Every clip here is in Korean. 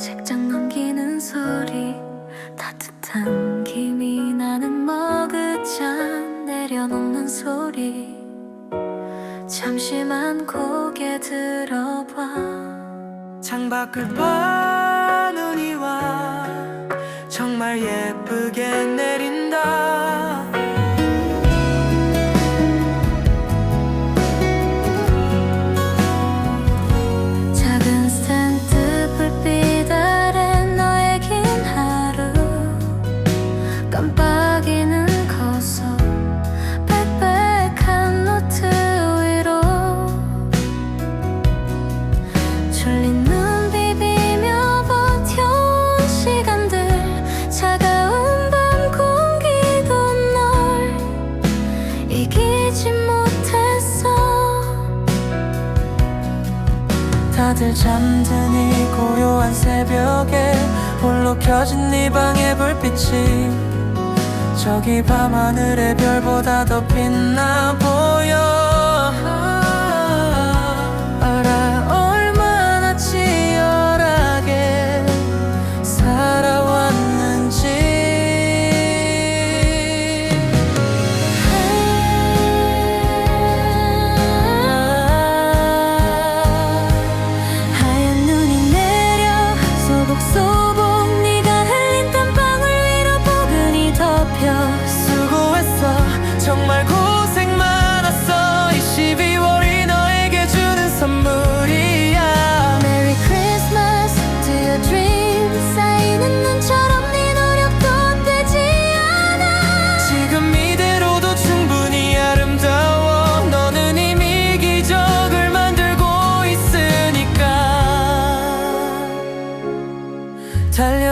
책장 넘기는 소리 따뜻한 김이 나는 머그잔 내려놓는 소리. 잠시만 고개 들어봐. 창밖을 봐 눈이 와. 정말 예쁘게 다들 잠드니 고요한 새벽에 홀로 켜진 네 방의 불빛이 저기 밤하늘의 별보다 더 빛나 보여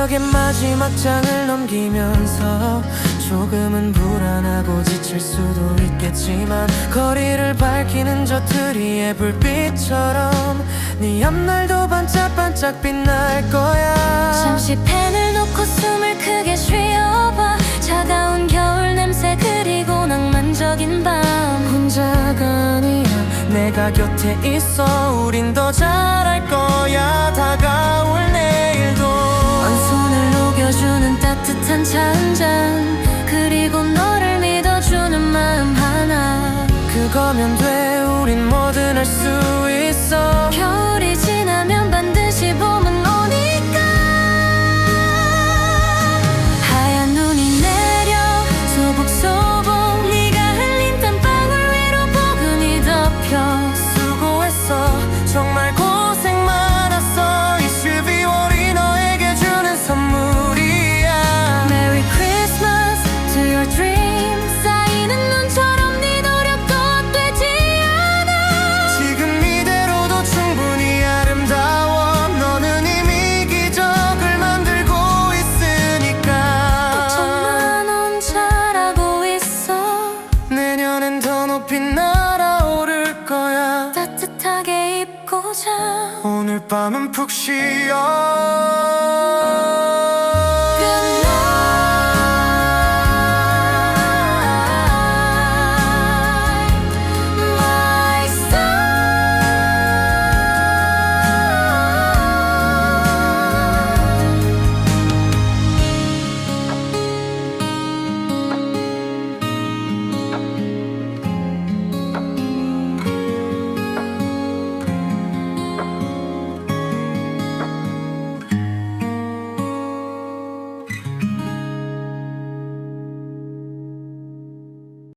달력의 마지막 장을 넘기면서 조금은 불안하고 지칠 수도 있겠지만 거리를 밝히는 저 트리의 불빛처럼 네 앞날도 반짝반짝 빛날 거야. 잠시 펜을 놓고 숨을 크게 쉬어봐. 차가운 겨울 냄새 그리고 낭만적인 밤. 혼자가 아니야. 내가 곁에 있어. 우린 더 잘할 거야. 다가올 내 할수 있어 밤은 푹 쉬어